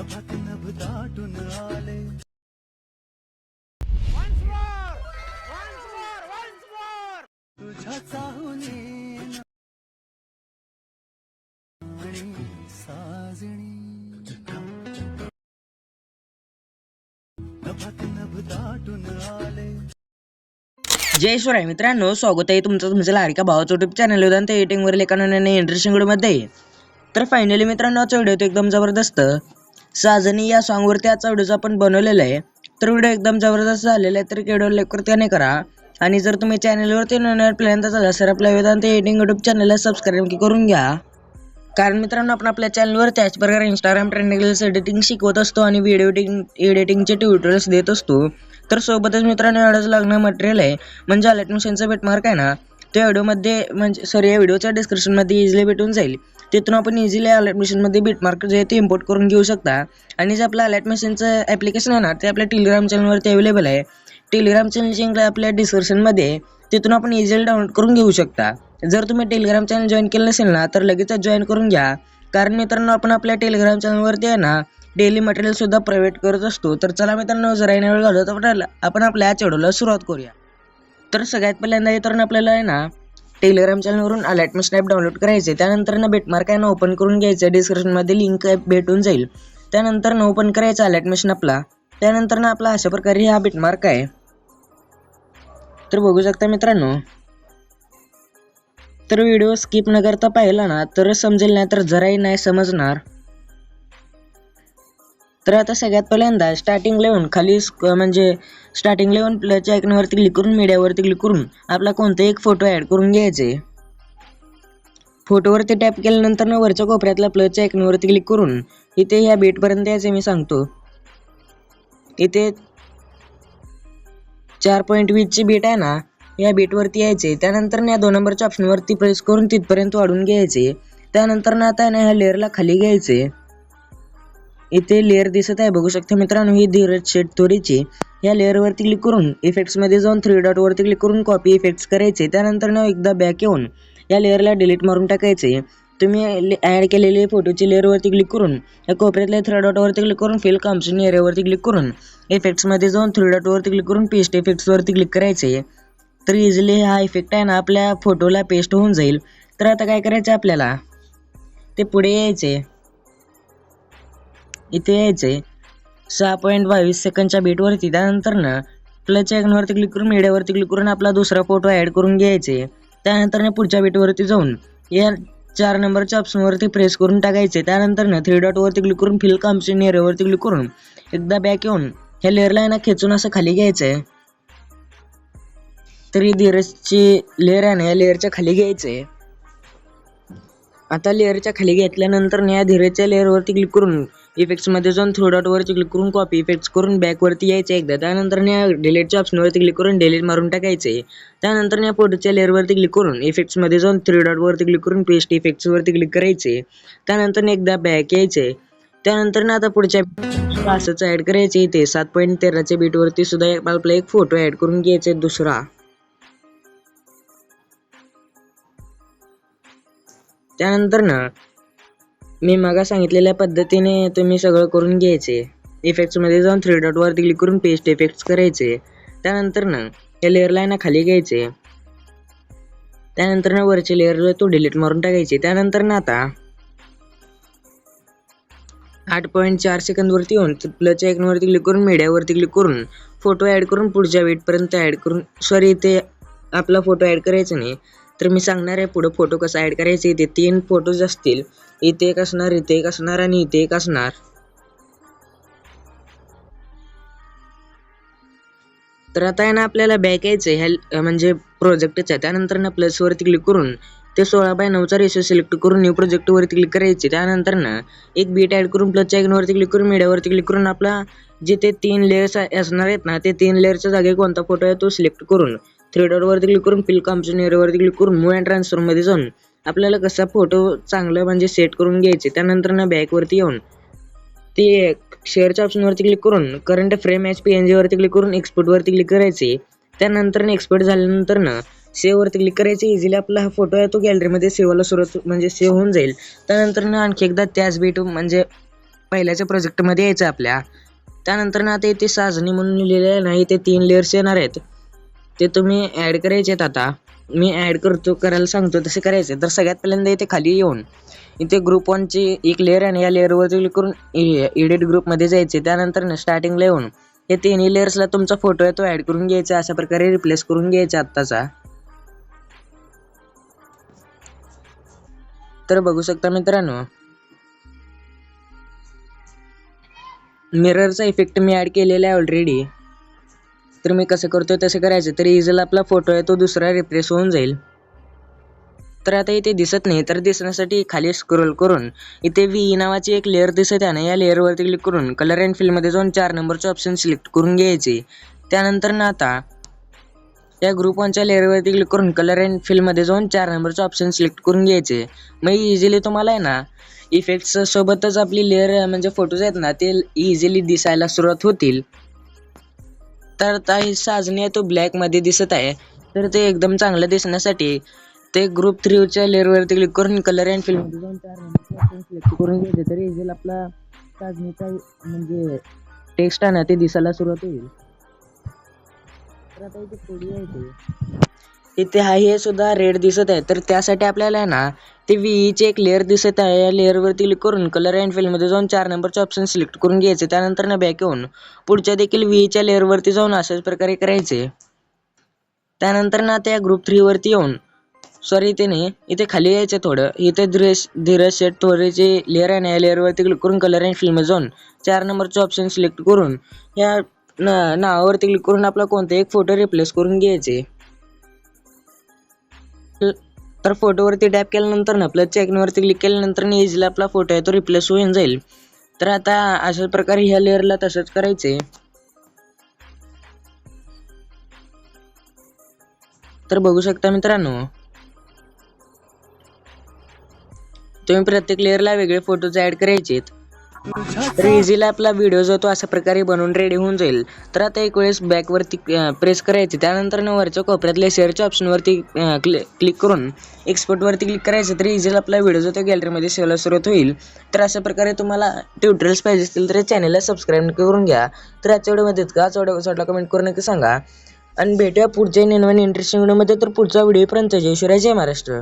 नभात नभ दाटून आले तुझ्या चाहुनी साजणी नभात नभ दाटून आले जय शिवराय मित्रांनो स्वागत आहे तुमचं तुमचं लाडका भावाचं युट्यूब चॅनल उदान ते एटिंगवर एका नव्याने इंटरेस्टिंग व्हिडिओमध्ये तर फायनली मित्रांनो आजचा व्हिडिओ तो एकदम जबरदस्त. साजनी या सॉन्गवरती आजचा व्हिडिओ आपण बनवलेला आहे. तर व्हिडिओ एकदम जबरदस्त झालेला आहे तर व्हिडिओ लाईक त्याने करा. आणि जर तुम्ही चॅनलवरती नवीन पहिल्यांदा झाला सर आपल्या वेदांत एडिंग युट्यूब चॅनलला सबस्क्राईब की करून घ्या. कारण मित्रांनो आपण आपल्या चॅनलवर त्याच प्रकारे इंस्टाग्राम ट्रेंडिंग एडिटिंग शिकवत असतो आणि व्हिडिओ एडिटिंग एडिटिंगचे ट्युटोरियल्स देत असतो. तर सोबतच मित्रांनो एवढंच लागणं मटेरियल आहे. म्हणजे अलर्ट मिशनचं आहे ना त्या व्हिडिओमध्ये म्हणजे सॉरी या व्हिडिओच्या डिस्क्रिप्शनमध्ये इझिली भेटून जाईल. तिथून आपण इझिली अलर्ट बीट मार्क जे आहे ते इम्पोर्ट करून घेऊ शकता. आणि जे आपलं अलर्ट मिशनचं ॲप्लिकेशन आहे ना ते आपल्या टेलिग्राम चॅनलवरती अवेलेबल आहे. टेलिग्राम चॅनल लिंक आपल्या डिस्क्रिप्शनमध्ये तिथून आपण इझिली डाउनलोड करून घेऊ शकता. जर तुम्ही टेलिग्राम चॅनल जॉईन केलं नसेल ना तर लगेचच जॉईन करून घ्या. कारण मित्रांनो आपण आपल्या टेलिग्राम चॅनलवरती आहे ना डेली मटेरियल सुद्धा प्रोव्हाइड करत असतो. तर चला मित्रांनो जरा येण्या वेळ घालवत. आपण आपल्या या सुरुवात करूया. तर सगळ्यात पहिल्यांदा तर आपल्याला आहे ना टेलिग्राम चॅनलवरून अलर्ट मिशन ॲप डाउनलोड करायचे त्यानंतर ना बेटमार्क आहे ना ओपन करून घ्यायचं डिस्क्रिप्शनमध्ये लिंक भेटून जाईल. त्यानंतर ना ओपन करायचं अलर्ट मिशन आपला त्यानंतर ना आपला अशा प्रकारे हा बेटमार्क आहे. तर बघू शकता मित्रांनो. तर व्हिडिओ स्किप न करता पाहिला ना तरच समजेल नाही तर जराही नाही समजणार. तर आता सगळ्यात पहिल्यांदा स्टार्टिंग लेवन खाली म्हणजे स्टार्टिंग लेवन प्लसच्या आयकॉनवरती क्लिक करून मीडियावरती क्लिक करून आपला कोणता एक फोटो ॲड करून घ्यायचे. फोटोवरती टॅप केल्यानंतर ना वरच्या कोपऱ्यातल्या प्लसच्या आयकॉनवरती क्लिक करून इथे ह्या बेटपर्यंत यायचे मी सांगतो. इथे चार पॉईंट वीसची बीट आहे ना या बीटवरती यायचे. त्यानंतर ना या दोन नंबरच्या ऑप्शनवरती प्रेस करून तिथपर्यंत वाढून घ्यायचे. त्यानंतर ना आता ना ह्या लेअरला खाली घ्यायचे. इथे लेअर दिसत आहे. बघू शकता मित्रांनो ही धीरज शेट तोरीची. या लेअरवरती क्लिक करून इफेक्ट्समध्ये जाऊन थ्री डॉटवरती क्लिक करून कॉपी इफेक्ट्स करायचे. त्यानंतर ना एकदा बॅक येऊन या लेअरला डिलीट मारून टाकायचे. तुम्ही ॲड केलेले फोटोची लेअरवरती क्लिक करून या कोपऱ्यातल्या थ्री डॉटवरती क्लिक करून फिल कॉम्प्शन एरियावरती क्लिक करून इफेक्ट्समध्ये जाऊन थ्री डॉटवरती क्लिक करून पेस्ट इफेक्ट्सवरती क्लिक करायचे. तर इझिली हा इफेक्ट आहे ना आपल्या फोटोला पेस्ट होऊन जाईल. तर आता काय करायचं आपल्याला? ते पुढे यायचे. इथे यायचे. सहा पॉईंट बावीस सेकंडच्या बीटवरती त्यानंतर ना प्लसच्या आयकॉनवरती क्लिक करून मीडियावरती क्लिक करून आपला दुसरा फोटो ॲड करून घ्यायचे. त्यानंतर ना पुढच्या बीटवरती जाऊन या चार नंबरच्या ऑप्शनवरती प्रेस करून टाकायचे. त्यानंतर ना थ्री डॉटवरती क्लिक करून फिल कॉम्प्शन एरियावरती क्लिक करून एकदा बॅक येऊन ह्या लेअरला ना खेचून असं खाली घ्यायचं. आहे तरी धीरजची लेअर आहे ना या लेअरच्या खाली घ्यायचे. आता लेअरच्या खाली घेतल्यानंतर या धीरजच्या लेअरवरती क्लिक करून इफेक्ट्समध्ये जाऊन थ्रू डॉटवरती क्लिक करून कॉपी इफेक्ट्स करून बॅकवरती यायचे एकदा. त्यानंतर या डिलीटच्या ऑप्शनवरती क्लिक करून डिलीट मारून टाकायचे. त्यानंतर या फोटोच्या लेअरवरती क्लिक करून इफेक्ट्समध्ये जाऊन थ्री डॉटवरती क्लिक करून पेस्ट इफेक्ट्सवरती क्लिक करायचे. त्यानंतर एकदा बॅक यायचे. त्यानंतर ना आता पुढच्या असंच ॲड करायचे इथे. सात पॉईंट तेराच्या बीटवरती सुद्धा एक- आपला एक फोटो ॲड करून घ्यायचे दुसरा. त्यानंतर ना मी मगा सांगितलेल्या पद्धतीने तुम्ही सगळं करून घ्यायचे. इफेक्ट्समध्ये जाऊन थ्री डॉटवर क्लिक करून पेस्ट इफेक्ट्स करायचे. त्यानंतर ना या लेअरला ना खाली घ्यायचे. त्यानंतर ना वरचे लेअर जो तो डिलीट मारून टाकायचे. त्यानंतर ना आता आठ पॉईंट चार सेकंदवरती येऊन प्लसच्या वरती क्लिक करून मीडियावरती क्लिक करून फोटो ॲड करून पुढच्या वेटपर्यंत ॲड करून सॉरी ते आपला फोटो ॲड करायचा नाही. तर मी सांगणार आहे पुढं फोटो कसा ॲड करायचा इथे तीन फोटोज असतील. इथे एक असणार इथे एक असणार आणि इथे एक असणार. तर आता आहे ना आपल्याला बॅक यायचं आहे ह्या म्हणजे प्रोजेक्टच्या त्यानंतर ना प्लसवरती क्लिक करून ते सोळा बाय नऊचा रेशो सिलेक्ट करून न्यू प्रोजेक्टवरती क्लिक करायचे. त्यानंतर ना एक बीट ॲड करून प्लसच्या आयकनवरती क्लिक करून मीडियावरती क्लिक करून आपला जे ते तीन लेअर्स असणार आहेत ना ते तीन लेअरच्या जागी कोणता फोटो आहे तो सिलेक्ट करून थ्री डॉटवरती क्लिक करून फिल कॉम्प्शन एरियावरती क्लिक करून मूव अँड ट्रान्सफरमध्ये जाऊन आपल्याला कसा फोटो चांगला म्हणजे सेट करून घ्यायचे त्यानंतर ना बॅकवरती येऊन ते शेअरच्या ऑप्शनवरती क्लिक करून current frame H P N जीवरती click करून एक्सपोर्टवरती क्लिक करायचे. त्यानंतर एक्सपोर्ट झाल्यानंतर ना सेव्हवरती क्लिक करायचे. इझिली आपला हा फोटो आहे तो गॅलरीमध्ये सेव्हला सुरुवात म्हणजे सेव्ह होऊन जाईल. त्यानंतर ना आणखी एकदा त्याच बीट म्हणजे पहिल्याच्या प्रोजेक्टमध्ये यायचं आपल्या. त्यानंतर ना आता इथे साजणी म्हणून लिहिलेलं आहे ना इथे तीन लेअर्स येणार आहेत. ते तुम्ही ॲड करायचे आहेत आता. मी ॲड करतो करायला सांगतो तसे करायचे. तर सगळ्यात पहिल्यांदा इथे खाली येऊन इथे ग्रुप वनची एक लेअर आहे आणि या लेअरवर क्लिक करून एडिट ग्रुपमध्ये जायचे. त्यानंतर ना स्टार्टिंगला येऊन हे तिन्ही लेअर्सला तुमचा फोटो आहे तो ॲड करून घ्यायचा. अशा प्रकारे रिप्लेस करून घ्यायचा आत्ताचा. तर बघू शकता मित्रांनो मिररचा इफेक्ट मी ॲड केलेला आहे ऑलरेडी तर मी कसं करतोय तसं करायचं. तर इझीला आपला फोटो आहे तो दुसरा रिप्लेस होऊन जाईल. तर आता इथे दिसत नाही तर दिसण्यासाठी खाली स्क्रोल करून इथे व्ही नावाची एक लेअर दिसत आहे ना या लेअरवरती क्लिक करून कलर अँड फिल्डमध्ये जाऊन चार नंबरचे ऑप्शन सिलेक्ट करून घ्यायचे. त्यानंतर ना आता या ग्रुप वनच्या लेअरवरती क्लिक करून कलर अँड फिल्डमध्ये जाऊन चार नंबरचे ऑप्शन सिलेक्ट करून घ्यायचे. मग इझिली तुम्हाला आहे ना इफेक्ट्स सोबतच आपली लेअर म्हणजे फोटोज आहेत ना ते इझिली दिसायला सुरुवात होतील. तर आता ही साजणी आहे तो ब्लॅकमध्ये दिसत आहे. तर ते एकदम चांगलं दिसण्यासाठी ते ग्रुप थ्रीच्या लेअरवरती क्लिक करून कलर अँड फिल्म जाऊन चार सिलेक्ट करून घ्यायचे. तर इझिली आपला साजणीचा म्हणजे टेक्स्ट आहे ना ते दिसायला सुरुवात होईल. तर आता इथे पुढे आहे ते. इथे हा हे सुद्धा रेड दिसत आहे. तर त्यासाठी आपल्याला आहे ना ते व्हीचे एक लेअर दिसत आहे. या लेअरवरती क्लिक करून कलर अँड फिल्डमध्ये जाऊन चार नंबरचे ऑप्शन सिलेक्ट करून घ्यायचे. त्यानंतर ना बॅक येऊन पुढच्या देखील व्हीच्या लेअरवरती जाऊन अशाच प्रकारे करायचे. त्यानंतर ना त्या ग्रुप थ्रीवरती येऊन सॉरी इथे नाही इथे खाली यायचं थोडं. इथे धीरज धीरज शेट थोडेचे लेअर आहे ना या लेअरवरती क्लिक करून कलर अँड फिल्म जाऊन चार नंबरचे ऑप्शन सिलेक्ट करून या न- नावावरती क्लिक करून आपला कोणता एक फोटो रिप्लेस करून घ्यायचे. तर फोटोवरती टॅप केल्यानंतर ना प्लस चेकनवरती क्लिक केल्यानंतर इझिली आपला फोटो आहे तो रिप्लेस होऊन जाईल. तर आता अशा प्रकारे ह्या लेअरला तसंच करायचे तर बघू शकता मित्रांनो तुम्ही प्रत्येक लेअरला वेगळे फोटोज ऍड करायचे तर इझीला आपला व्हिडिओ जो तो अशा प्रकारे बनवून रेडी होऊन जाईल. तर आता एक वेळेस बॅकवरती प्रेस करायचे. त्यानंतर वरच्या कोपऱ्यातल्या शेअरच्या ऑप्शनवरती क्लिक करून एक्सपोर्टवरती क्लिक करायचं. तर इझीला आपला व्हिडिओ जो तो गॅलरीमध्ये सेवला सुरुवात होईल. तर अशा प्रकारे तुम्हाला ट्युटोरियल्स पाहिजे असतील तर चॅनलला सबस्क्राईब करून घ्या. तर आजच्या व्हिडिओमध्ये का आज व्हिडिओ कमेंट करून नक्की सांगा. आणि भेटूया पुढच्या नवीन इंटरेस्टिंग व्हिडिओमध्ये तर पुढचा व्हिडिओपर्यंत जय शिवराय जय महाराष्ट्र.